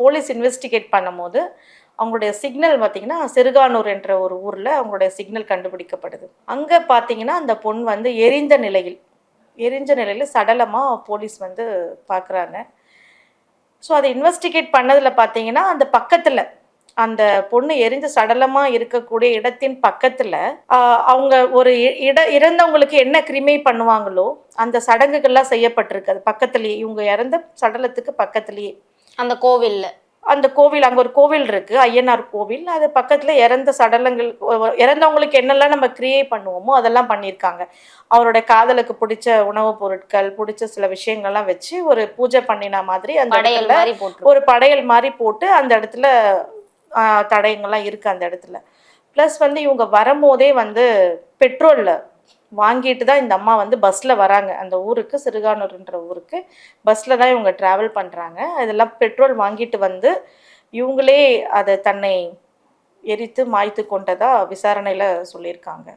Police investigate பண்ணும்போது அவங்களுடைய signal பார்த்திங்கன்னா சிறுகானூர் என்ற ஒரு ஊரில் அவங்களுடைய சிக்னல் கண்டுபிடிக்கப்படுது. அங்கே பார்த்தீங்கன்னா அந்த பொண் வந்து எரிந்த நிலையில் எரிஞ்ச நிலையில் சடலமாக போலீஸ் வந்து பார்க்குறாங்க. ஸோ அதை இன்வெஸ்டிகேட் பண்ணதில் பார்த்தீங்கன்னா அந்த பக்கத்தில் அந்த பொண்ணு எரிஞ்ச சடலமாக இருக்கக்கூடிய இடத்தின் பக்கத்தில் அவங்க ஒரு இட இறந்தவங்களுக்கு என்ன கிரிமை பண்ணுவாங்களோ அந்த சடங்குகள்லாம் செய்யப்பட்டிருக்கு. அது பக்கத்துலேயே இவங்க இறந்த சடலத்துக்கு பக்கத்துலேயே. அந்த கோவில்ல. அந்த கோவில் அங்கே ஒரு கோவில் இருக்கு ஐயனார் கோவில். அது பக்கத்தில் இறந்த சடலங்கள் இறந்தவங்களுக்கு என்னெல்லாம் நம்ம கிரியேட் பண்ணுவோமோ அதெல்லாம் பண்ணியிருக்காங்க. அவரோட காதலுக்கு பிடிச்ச உணவுப் பொருட்கள் பிடிச்ச சில விஷயங்கள்லாம் வச்சு ஒரு பூஜை பண்ணின மாதிரி அந்த இடத்துல ஒரு படையல் மாதிரி போட்டு அந்த இடத்துல தடயங்கள்லாம் இருக்கு அந்த இடத்துல. ப்ளஸ் வந்து இவங்க வரும்போதே வந்து பெட்ரோலில் வாங்கிட்டு தான் இந்த அம்மா வந்து பஸ்ஸில் வராங்க. அந்த ஊருக்கு சிறுகானூர்ன்ற ஊருக்கு. பஸ்ஸில் தான் இவங்க ட்ராவல் பண்ணுறாங்க அதெல்லாம் பெட்ரோல் வாங்கிட்டு வந்து இவங்களே அதை தன்னை எரித்து மாய்த்து கொண்டதாக விசாரணையில் சொல்லியிருக்காங்க.